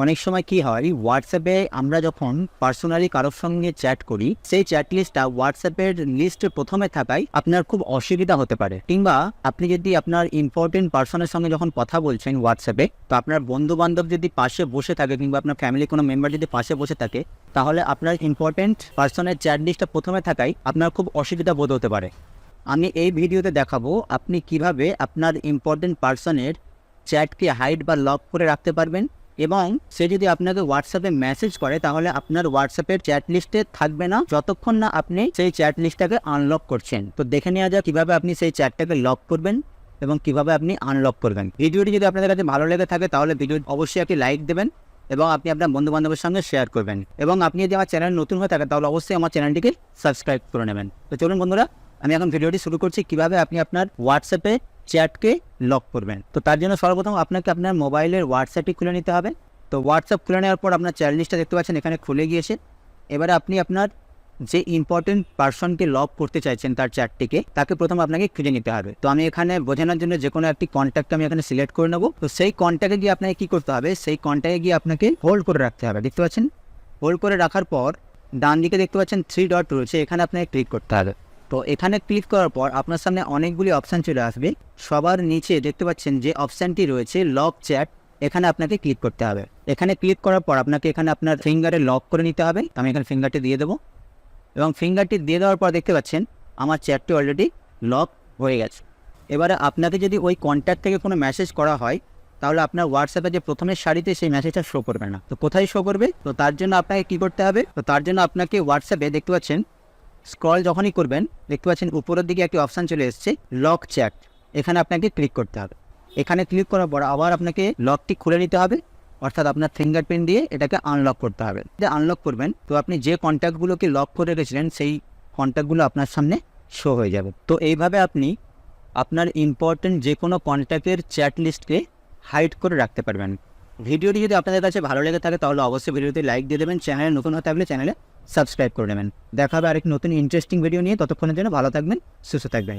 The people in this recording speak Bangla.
অনেক সময় কি হয় হোয়াটসঅ্যাপে আমরা যখন পার্সোনালি কারোর সঙ্গে চ্যাট করি, সেই চ্যাট লিস্টটা হোয়াটসঅ্যাপের লিস্ট প্রথমে থাকায় আপনার খুব অসুবিধা হতে পারে। কিংবা আপনি যদি আপনার ইম্পর্টেন্ট পার্সনের সঙ্গে যখন কথা বলছেন হোয়াটসঅ্যাপে তো আপনার বন্ধু বান্ধব যদি পাশে বসে থাকে কিংবা আপনার ফ্যামিলি কোনো মেম্বার যদি পাশে বসে থাকে, তাহলে আপনার ইম্পর্টেন্ট পার্সনের চ্যাট লিস্টটা প্রথমে থাকায় আপনার খুব অসুবিধা বোধ হতে পারে। আমি এই ভিডিওতে দেখাবো আপনি কীভাবে আপনার ইম্পর্টেন্ট পার্সনের চ্যাটকে হাইড বা লক করে রাখতে পারবেন। এবং সে যদি আপনাকে হোয়াটসঅ্যাপে মেসেজ করে, তাহলে আপনার হোয়াটসঅ্যাপের চ্যাট লিস্টে থাকবে না। যতক্ষণ না আপনি সেই চ্যাট লিস্টটাকে আনলক করছেন। তো দেখে নেওয়া যাক কীভাবে আপনি সেই চ্যাটটাকে লক করবেন এবং কীভাবে আপনি আনলক করবেন। ভিডিওটি যদি আপনাদের কাছে ভালো লেগে থাকে, তাহলে ভিডিও অবশ্যই একটি লাইক দেবেন এবং আপনি আপনার বন্ধু বান্ধবের সঙ্গে শেয়ার করবেন। এবং আপনি যদি আমার চ্যানেল নতুন হয়ে থাকেন তাহলে অবশ্যই আমার চ্যানেলটিকে সাবস্ক্রাইব করে নেবেন। তো চলুন বন্ধুরা, আমি এখন ভিডিওটি শুরু করছি কীভাবে আপনি আপনার হোয়াটসঅ্যাপে চ্যাটকে লক করবেন। তো তার জন্য সর্বপ্রথম আপনাকে আপনার মোবাইলের হোয়াটসঅ্যাপটি খুলে নিতে হবে। তো হোয়াটসঅ্যাপ খুলে নেওয়ার পর আপনার চ্যাট লিস্টটা দেখতে পাচ্ছেন, এখানে খুলে গিয়েছে। এবারে আপনি আপনার যে ইম্পর্টেন্ট পার্সনকে লক করতে চাইছেন তার চ্যাটটিকে তাকে প্রথম আপনাকে খুঁজে নিতে হবে। তো আমি এখানে বোঝানোর জন্য যে কোনো একটি কন্ট্যাক্ট আমি এখানে সিলেক্ট করে নেব। তো সেই কন্ট্যাক্টে গিয়ে আপনাকে কী করতে হবে? সেই কন্ট্যাক্টে গিয়ে আপনাকে হোল্ড করে রাখতে হবে। দেখতে পাচ্ছেন? হোল্ড করে রাখার পর ডান দিকে দেখতে পাচ্ছেন থ্রি ডট রয়েছে। এখানে আপনাকে ক্লিক করতে হবে। তো এখানে ক্লিক করার পর আপনার সামনে অনেকগুলি অপশান চলে আসবে। সবার নিচে দেখতে পাচ্ছেন যে অপশানটি রয়েছে লক চ্যাট এখানে আপনাকে ক্লিক করতে হবে। এখানে ক্লিক করার পর আপনাকে এখানে আপনার ফিঙ্গারে লক করে নিতে হবে। আমি এখানে ফিঙ্গারটি দিয়ে দেবো। এবং ফিঙ্গারটি দিয়ে দেওয়ার পর দেখতে পাচ্ছেন আমার চ্যাটটি অলরেডি লক হয়ে গেছে। এবারে আপনাকে যদি ওই কন্ট্যাক্ট থেকে কোনো মেসেজ করা হয়, তাহলে আপনার হোয়াটসঅ্যাপে যে প্রথমের সারিতে সেই মেসেজটা শো করবে না। তো কোথায় শো করবে? তো তার জন্য আপনাকে কী করতে হবে? তো তার জন্য আপনাকে হোয়াটসঅ্যাপে দেখতে পাচ্ছেন স্ক্রল যখনই করবেন, দেখতে পাচ্ছেন উপরের দিকে একটি অপশান চলে এসেছে, লক চ্যাট। এখানে আপনাকে ক্লিক করতে হবে। এখানে ক্লিক করার পর আবার আপনাকে লকটি খুলে নিতে হবে, অর্থাৎ আপনার ফিঙ্গারপ্রিন্ট দিয়ে এটাকে আনলক করতে হবে। যদি আনলক করবেন, তো আপনি যে কন্ট্যাক্টগুলোকে লক করে রেখেছিলেন, সেই কন্ট্যাক্টগুলো আপনার সামনে শো হয়ে যাবে। তো এইভাবে আপনি আপনার ইম্পর্টেন্ট যে কোনো কন্ট্যাক্টের চ্যাট লিস্টকে হাইড করে রাখতে পারবেন। ভিডিওটি যদি আপনাদের কাছে ভালো লেগে থাকে, তাহলে অবশ্যই ভিডিওতে লাইক দিয়ে দেবেন। চ্যানেলে নতুন হতে থাকলে চ্যানেলে সাবস্ক্রাইব করে নেবেন। দেখা হবে আরেক নতুন ইন্টারেস্টিং ভিডিও নিয়ে। ততক্ষণের জন্য ভালো থাকবেন, সুস্থ থাকবেন।